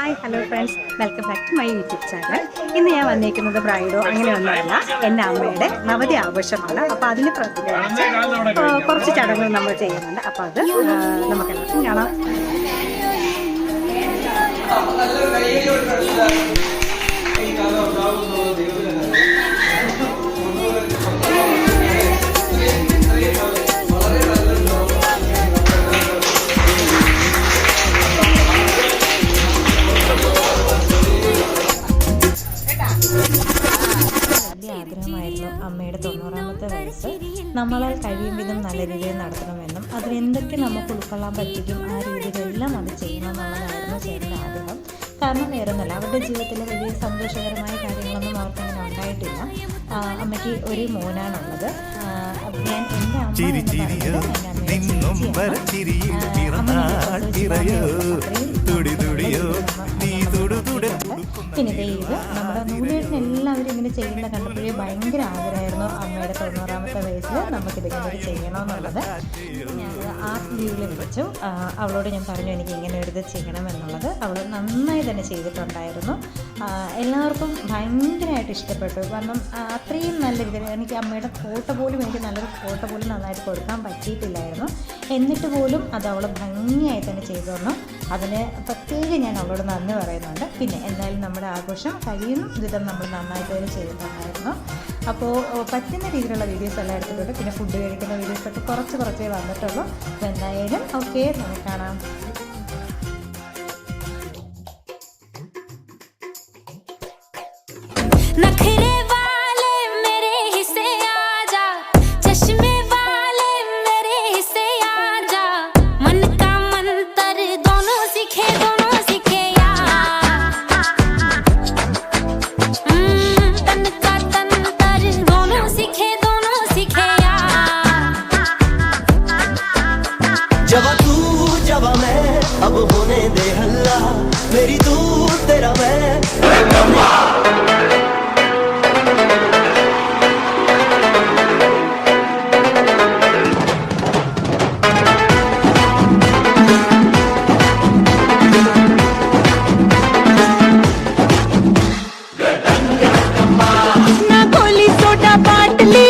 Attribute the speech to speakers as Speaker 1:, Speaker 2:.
Speaker 1: Hi hello friends welcome back to my YouTube channel ഇന്ന് ഞാൻ വന്നിരിക്കുന്നത് ബ്രൈഡോ അങ്ങനെയൊന്നുമല്ല. എന്റെ അമ്മയുടെ നവതി ആഘോഷമാണ്. അപ്പോൾ അതിന് പ്രത്യേകിച്ച് കുറച്ച് ചടങ്ങുകൾ നമ്മൾ ചെയ്യുന്നുണ്ട്. അപ്പോൾ അത് നമുക്ക് കാണാം.
Speaker 2: ആഗ്രഹമായിരുന്നു അമ്മയുടെ തൊണ്ണൂറാമത്തെ വയസ്സ്. നമ്മളാൽ കഴിയും വിധം നല്ല രീതിയിൽ നടത്തണമെന്നും അതിൽ എന്തൊക്കെ നമുക്ക് ഉൾക്കൊള്ളാൻ പറ്റിക്കും ആ രീതിയിലെല്ലാം അത് ചെയ്യണമെന്നുള്ളതായിരുന്നു ചേട്ടന്റെ ആഗ്രഹം. കാരണം വേറെ ഒന്നല്ല അവരുടെ ജീവിതത്തിലെ വലിയ സന്തോഷകരമായ കാര്യങ്ങളൊന്നും അവർക്കങ്ങനെ ഉണ്ടായിട്ടില്ല. അമ്മയ്ക്ക് ഒരു മോനാണുള്ളത്. ഞാൻ എന്റെ അമ്മ
Speaker 3: ചിരി
Speaker 2: എന്ന്
Speaker 3: ചിരിയോ
Speaker 2: പറയുന്നത് എന്റെ അമ്മയുടെ ചേച്ചിയാണ്. അമ്മ പിന്നെ ഇത് നമ്മുടെ നൂലേട്ടിന് എല്ലാവരും ഇങ്ങനെ ചെയ്യുന്ന കണ്ടപ്പോഴേ ഭയങ്കര ആഗ്രഹമായിരുന്നു അമ്മയുടെ തൊണ്ണൂറാമത്തെ വയസ്സിൽ നമുക്കിതിങ്ങനെ ഒരു ചെയ്യണമെന്നുള്ളത്. ഞാൻ ആർട്ട് ലീവിൽ വെച്ചു. അവളോട് ഞാൻ പറഞ്ഞു എനിക്ക് ഇങ്ങനെ ഒരു ചെയ്യണം എന്നുള്ളത് അവൾ നന്നായി തന്നെ ചെയ്തിട്ടുണ്ടായിരുന്നു. എല്ലാവർക്കും ഭയങ്കരമായിട്ട് ഇഷ്ടപ്പെട്ടു. കാരണം അത്രയും നല്ല രീതിയിൽ എനിക്ക് അമ്മയുടെ ഫോട്ടോ പോലും എനിക്ക് നല്ലൊരു ഫോട്ടോ പോലും നന്നായിട്ട് കൊടുക്കാൻ പറ്റിയിട്ടില്ലായിരുന്നു. എന്നിട്ട് പോലും അത് അവൾ ഭംഗിയായി തന്നെ ചെയ്തു തന്നു. അതിന് പ്രത്യേകം ഞാൻ അവളോട് നന്ദി പറയുന്നുണ്ട്. പിന്നെ എന്തായാലും നമ്മുടെ ആഘോഷം കഴിയുന്ന വിധം നമ്മൾ നന്നായിട്ട് തന്നെ ചെയ്തിട്ടുണ്ടായിരുന്നു അപ്പോൾ പറ്റുന്ന രീതിയിലുള്ള വീഡിയോസ് എല്ലാം എടുത്തിട്ടുണ്ട്. പിന്നെ ഫുഡ് കഴിക്കുന്ന വീഡിയോസൊക്കെ കുറച്ച് കുറച്ചേ വന്നിട്ടുള്ളൂ. അപ്പോൾ എന്തായാലും ഓക്കെ നമുക്ക് കാണാം.
Speaker 4: नखरे वाले मेरे हिस्से आजा। चश्मे वाले मेरे हिस्से आजा। मन का मंत्र दोनों सीखे दोनों सीखे यार। हम्म, तन का तंत्र दोनों सीखे दोनों सीखे यार।
Speaker 5: जवा तू जवा मैं अब होने दे हल्ला। मेरी तू तेरा मैं।
Speaker 6: కోట్లీ